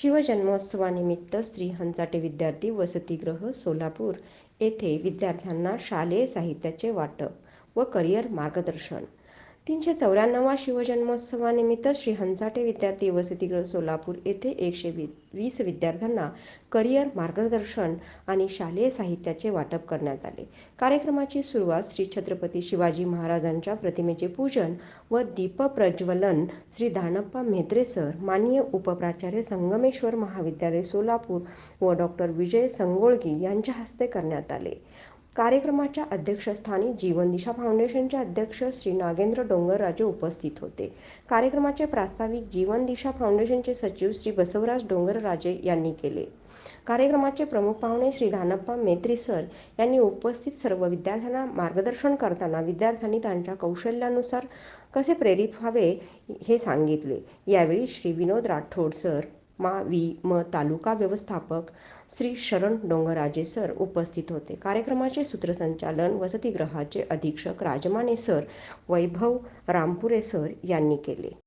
शिवजन्मोत्सवानिमित्त श्री हंचाटे विद्यार्थी वसतिगृह सोलापूर येथे विद्यार्थ्यांना शालेय साहित्याचे वाटप व करिअर मार्गदर्शन. तीनशे चौऱ्याण्णवा शिवजन्मोत्सवानिमित्त श्री हंचाटे विद्यार्थी वसतिगृह सोलापूर येथे एकशे वी वीस विद्यार्थ्यांना करिअर मार्गदर्शन आणि शालेय साहित्याचे वाटप करण्यात आले. कार्यक्रमाची सुरुवात श्री छत्रपती शिवाजी महाराजांच्या प्रतिमेचे पूजन व दीपप्रज्वलन श्री दानप्पा म्हेत्रे सर माननीय उपप्राचार्य संगमेश्वर महाविद्यालय सोलापूर व डॉक्टर विजय संगोळगी यांच्या हस्ते करण्यात आले. कार्यक्रमाच्या अध्यक्षस्थानी जीवनदिशा फाउंडेशनचे अध्यक्ष श्री नागेंद्र डोंगरराजे उपस्थित होते. कार्यक्रमाचे प्रास्ताविक जीवनदिशा फाउंडेशनचे सचिव श्री बसवराज डोंगरराजे यांनी केले. कार्यक्रमाचे प्रमुख पाहुणे श्री धानप्पा मेत्री सर यांनी उपस्थित सर्व विद्यार्थ्यांना मार्गदर्शन करताना विद्यार्थ्यांनी त्यांच्या कौशल्यानुसार कसे प्रेरित व्हावे हे सांगितले. यावेळी श्री विनोद राठोड सर मा वि म तालुका व्यवस्थापक श्री शरण डोंगराजे सर उपस्थित होते. कार्यक्रमाचे सूत्रसंचालन वसतिगृहाचे अधीक्षक राजमाने सर वैभव रामपुरे सर यांनी केले.